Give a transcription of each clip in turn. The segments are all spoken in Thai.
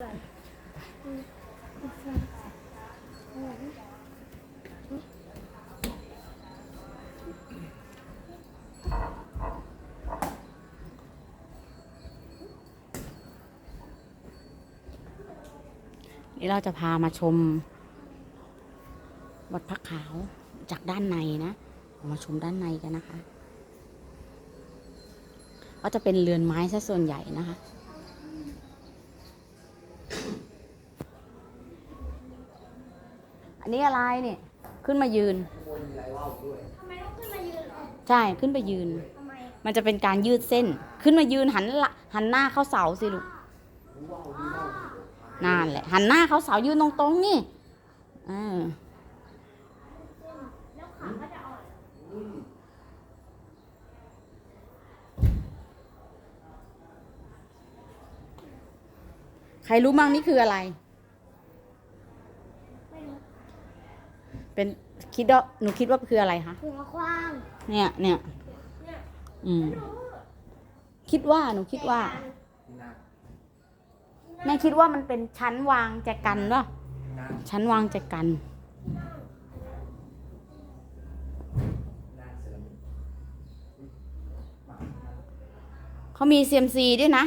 นี่เราจะพามาชมวัดพระขาวจากด้านในนะมาชมด้านในกันนะคะ ก็จะเป็นเรือนไม้ซะส่วนใหญ่นะคะ อันนี้อะไรเนี่ย ขึ้นมายืนทำไมต้องขึ้นมายืนเหรอใช่ ขึ้นไปยืนทำไมมันจะเป็นการยืดเส้น ขึ้นมายืนหันหละหันหน้าเข้าเสาสิลูกนั่นแหละ หันหน้าเข้าเสายืนตรงๆนี่เออแล้วขาก็จะอ่อนใครรู้มั่งนี่คืออะไร ไม่รู้ เป็นคิดว่าหนูคิดว่าคืออะไรคะหัวกว้างเนี่ยเนี่ยเนี่ยอืมคิดว่าหนูคิดว่า แม่คิดว่ามันเป็นชั้นวางแจกันวะชั้นวางแจกัน เขามีเซียมซีด้วยนะ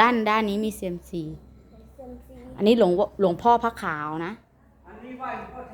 ด้านด้านนี้มีเซียมซีเซมซีอันนี้หลวงหลวงพ่อพระขาวนะ revive what has